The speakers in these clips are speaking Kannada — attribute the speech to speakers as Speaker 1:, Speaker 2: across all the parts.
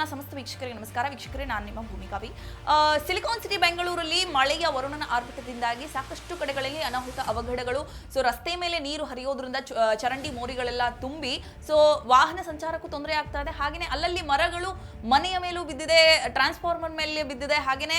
Speaker 1: ನಮಸ್ಕಾರ. ವೀಕ್ಷಕರೇ, ನಾನು ನಿಮ್ಮ ಭೂಮಿಕಾವಿ. ಸಿಲಿಕಾನ್ ಸಿಟಿ ಬೆಂಗಳೂರಲ್ಲಿ ಮಳೆಯ ವರುಣನ ಆರ್ಭಟದಿಂದಾಗಿ ಸಾಕಷ್ಟು ಕಡೆಗಳಲ್ಲಿ ಅನಾಹುತ ಅವಘಡಗಳು. ಸೊ ರಸ್ತೆ ಮೇಲೆ ನೀರು ಹರಿಯೋದ್ರಿಂದ ಚರಂಡಿ ಮೋರಿಗಳೆಲ್ಲ ತುಂಬಿ ಸೊ ವಾಹನ ಸಂಚಾರಕ್ಕೂ ತೊಂದರೆ ಆಗ್ತಾ ಇದೆ. ಹಾಗೆಯೇ ಅಲ್ಲಲ್ಲಿ ಮರಗಳು ಮನೆಯ ಮೇಲೂ ಬಿದ್ದಿದೆ ಟ್ರಾನ್ಸ್ಫಾರ್ಮರ್ ಮೇಲೆ ಬಿದ್ದಿದೆ. ಹಾಗೆಯೇ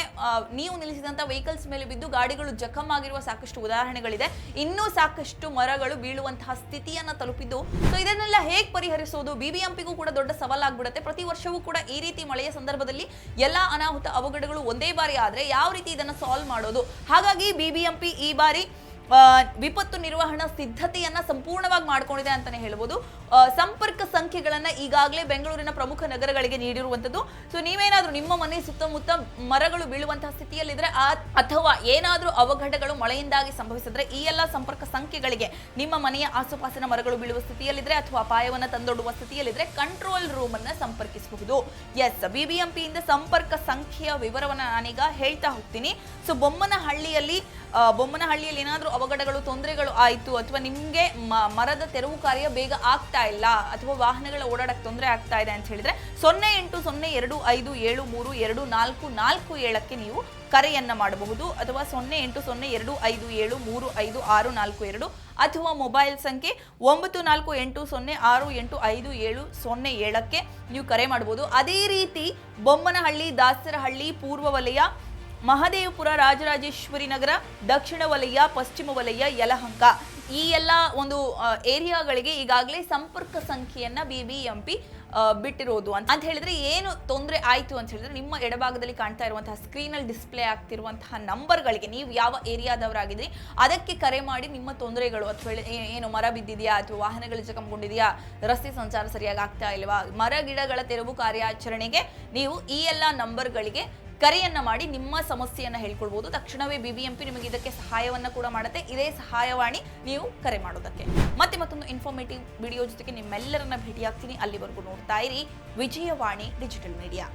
Speaker 1: ನೀವು ನಿಲ್ಲಿಸಿದಂಥ ವೆಹಿಕಲ್ಸ್ ಮೇಲೆ ಬಿದ್ದು ಗಾಡಿಗಳು ಜಖಮ್ ಆಗಿರುವ ಸಾಕಷ್ಟು ಉದಾಹರಣೆಗಳಿದೆ. ಇನ್ನೂ ಸಾಕಷ್ಟು ಮರಗಳು ಬೀಳುವಂತಹ ಸ್ಥಿತಿಯನ್ನು ತಲುಪಿದ್ದು. ಸೊ ಇದನ್ನೆಲ್ಲ ಹೇಗೆ ಪರಿಹರಿಸೋದು? ಬಿಬಿಎಂಪಿಗೂ ಕೂಡ ದೊಡ್ಡ ಸವಾಲಾಗ್ಬಿಡುತ್ತೆ. ಪ್ರತಿ ವರ್ಷವೂ ಕೂಡ ಈ ರೀತಿ ಮಳೆಯ ಸಂದರ್ಭದಲ್ಲಿ ಎಲ್ಲಾ ಅನಾಹುತ ಅವಘಡಗಳು ಒಂದೇ ಬಾರಿ ಆದರೆ ಯಾವ ರೀತಿ ಇದನ್ನು ಸಾಲ್ವ್ ಮಾಡೋದು? ಹಾಗಾಗಿ ಬಿಬಿಎಂಪಿ ಈ ಬಾರಿ ವಿಪತ್ತು ನಿರ್ವಹಣಾ ಸಿದ್ಧತೆಯನ್ನ ಸಂಪೂರ್ಣವಾಗಿ ಮಾಡ್ಕೊಂಡಿದೆ ಅಂತಾನೆ ಹೇಳ್ಬೋದು. ಸಂಪರ್ಕ ಸಂಖ್ಯೆಗಳನ್ನ ಈಗಾಗಲೇ ಬೆಂಗಳೂರಿನ ಪ್ರಮುಖ ನಗರಗಳಿಗೆ ನೀಡಿರುವಂತದ್ದು ಸೊ ನೀವೇನಾದ್ರೂ ನಿಮ್ಮ ಮನೆ ಸುತ್ತಮುತ್ತ ಮರಗಳು ಬೀಳುವಂತಹ ಸ್ಥಿತಿಯಲ್ಲಿದ್ರೆ ಅಥವಾ ಏನಾದ್ರೂ ಅವಘಡಗಳು ಮಳೆಯಿಂದಾಗಿ ಸಂಭವಿಸಿದ್ರೆ ಈ ಎಲ್ಲ ಸಂಪರ್ಕ ಸಂಖ್ಯೆಗಳಿಗೆ ನಿಮ್ಮ ಮನೆಯ ಆಸುಪಾಸಿನ ಮರಗಳು ಬೀಳುವ ಸ್ಥಿತಿಯಲ್ಲಿದ್ರೆ ಅಥವಾ ಅಪಾಯವನ್ನ ತಂದೊಡುವ ಸ್ಥಿತಿಯಲ್ಲಿದ್ರೆ ಕಂಟ್ರೋಲ್ ರೂಮ್ ಅನ್ನ ಸಂಪರ್ಕಿಸಬಹುದು. ಎಸ್ ಬಿಬಿಎಂಪಿಯಿಂದ ಸಂಪರ್ಕ ಸಂಖ್ಯೆಯ ವಿವರವನ್ನ ನಾನೀಗ ಹೇಳ್ತಾ ಹೋಗ್ತೀನಿ. ಸೊ ಬೊಮ್ಮನಹಳ್ಳಿಯಲ್ಲಿ ಬೊಮ್ಮನಹಳ್ಳಿಯಲ್ಲಿ ಏನಾದ್ರೂ ಅವಘಡಗಳು, ತೊಂದರೆಗಳು ಆಯಿತು ಅಥವಾ ನಿಮಗೆ ಮರದ ತೆರವು ಕಾರ್ಯ ಬೇಗ ಆಗ್ತಾ ಇಲ್ಲ ಅಥವಾ ವಾಹನಗಳ ಓಡಾಡಕ್ಕೆ ತೊಂದರೆ ಆಗ್ತಾ ಇದೆ ಅಂತ ಹೇಳಿದ್ರೆ ಸೊನ್ನೆ ಎಂಟು ಸೊನ್ನೆ ಎರಡು ಐದು ಏಳು ಮೂರು ಎರಡು ನಾಲ್ಕು ನಾಲ್ಕು ಏಳಕ್ಕೆ ನೀವು ಕರೆಯನ್ನ ಮಾಡಬಹುದು ಅಥವಾ ಸೊನ್ನೆ ಎಂಟು ಸೊನ್ನೆ ಎರಡು ಐದು ಏಳು ಮೂರು ಐದು ಆರು ನಾಲ್ಕು ಎರಡು ಅಥವಾ ಮೊಬೈಲ್ ಸಂಖ್ಯೆ ಒಂಬತ್ತು ನಾಲ್ಕು ಎಂಟು ಸೊನ್ನೆ ಆರು ಎಂಟು ಐದು ಏಳು ಸೊನ್ನೆ ಏಳಕ್ಕೆ ನೀವು ಕರೆ ಮಾಡಬಹುದು. ಅದೇ ರೀತಿ ಬೊಮ್ಮನಹಳ್ಳಿ, ದಾಸರಹಳ್ಳಿ, ಪೂರ್ವ ವಲಯ ಮಹದೇವಪುರ ರಾಜರಾಜೇಶ್ವರಿ ನಗರ, ದಕ್ಷಿಣ ವಲಯ, ಪಶ್ಚಿಮ ವಲಯ, ಯಲಹಂಕ. ಈ ಎಲ್ಲ ಒಂದು ಏರಿಯಾಗಳಿಗೆ ಈಗಾಗಲೇ ಸಂಪರ್ಕ ಸಂಖ್ಯೆಯನ್ನ ಪಿ ಬಿಟ್ಟಿರೋದು ಅಂತ. ಅಂತ ಹೇಳಿದ್ರೆ ಏನು ತೊಂದರೆ ಆಯಿತು ಅಂತ ಹೇಳಿದ್ರೆ ನಿಮ್ಮ ಎಡಭಾಗದಲ್ಲಿ ಕಾಣ್ತಾ ಇರುವಂತಹ ಸ್ಕ್ರೀನಲ್ಲಿ ಡಿಸ್ಪ್ಲೇ ಆಗ್ತಿರುವಂತಹ ನಂಬರ್ಗಳಿಗೆ ನೀವು ಯಾವ ಏರಿಯಾದವರಾಗಿದ್ರಿ ಅದಕ್ಕೆ ಕರೆ ಮಾಡಿ ನಿಮ್ಮ ತೊಂದರೆಗಳು ಅಥವಾ ಏನು ಮರ ಬಿದ್ದಿದೆಯಾ ಅಥವಾ ವಾಹನಗಳು ಜಖಂಗೊಂಡಿದೆಯಾ, ರಸ್ತೆ ಸಂಚಾರ ಸರಿಯಾಗಿ ಆಗ್ತಾ ಇಲ್ವಾ, ಮರ ಗಿಡಗಳ ತೆರವು ಕಾರ್ಯಾಚರಣೆಗೆ ನೀವು ಈ ಎಲ್ಲ ನಂಬರ್ಗಳಿಗೆ ಕರೆಯನ್ನ ಮಾಡಿ ನಿಮ್ಮ ಸಮಸ್ಯೆಯನ್ನ ಹೇಳ್ಕೊಳ್ಬಹುದು ತಕ್ಷಣವೇ ಬಿಬಿಎಂಪಿ ನಿಮಗೆ ಇದಕ್ಕೆ ಸಹಾಯವನ್ನ ಕೂಡ ಮಾಡುತ್ತೆ. ಇದೇ ಸಹಾಯವಾಣಿ ನೀವು ಕರೆ ಮಾಡೋದಕ್ಕೆ. ಮತ್ತೆ ಮತ್ತೊಂದು ಇನ್ಫಾರ್ಮೇಟಿವ್ ವಿಡಿಯೋ ಜೊತೆಗೆ ನಿಮ್ಮೆಲ್ಲರನ್ನ ಭೇಟಿಯಾಗ್ತೀನಿ. ಅಲ್ಲಿವರೆಗೂ ನೋಡ್ತಾ ಇರಿ ವಿಜಯವಾಣಿ ಡಿಜಿಟಲ್ ಮೀಡಿಯಾ.